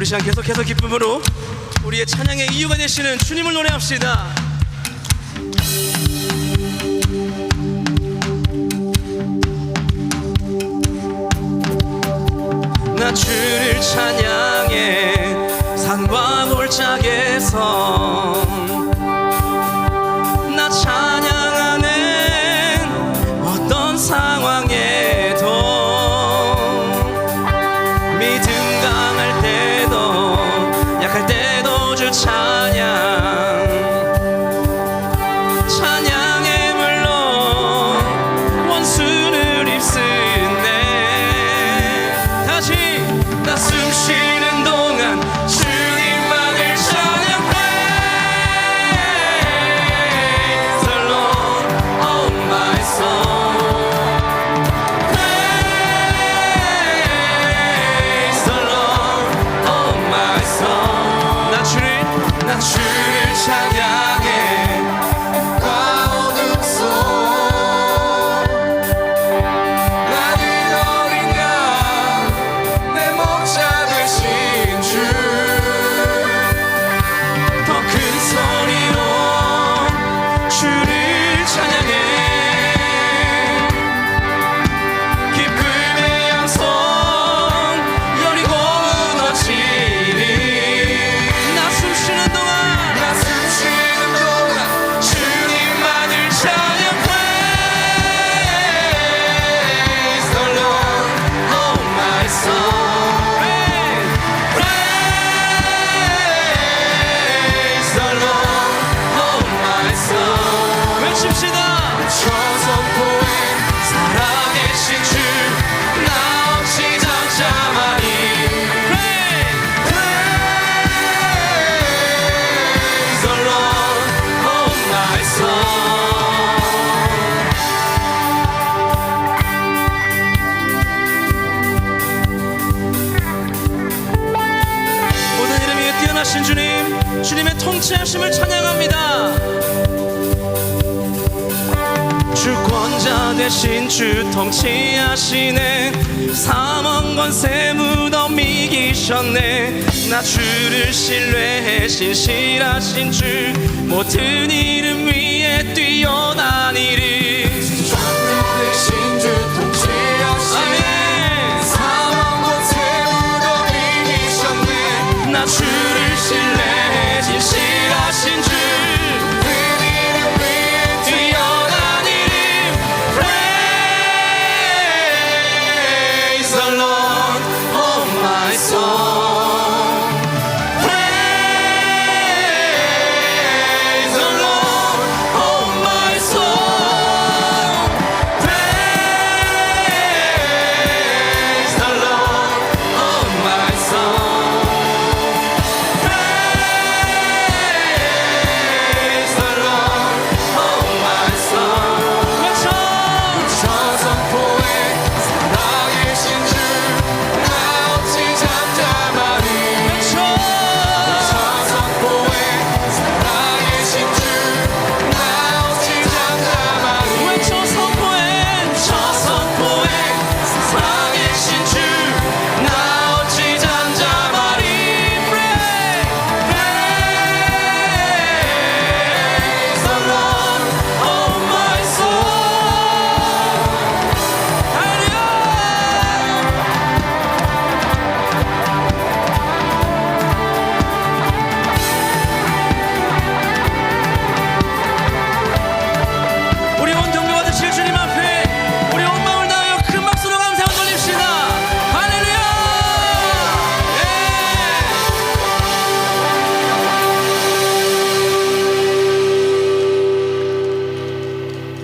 우리 시간 계속해서 기쁨으로 우리의 찬양의 이유가 되시는 주님을 노래합시다. 살아계신 주님, 주님의 통치하심을 찬양합니다. 주권자 되신 주 통치하시네. 사망 권세 무덤 이기셨네. 나 주를 신뢰해 신실하신 주 모든 이름 위에 뛰어난 이름. 되신 주 통치하시네. 사망 권세 무덤 이기셨네. 나 주.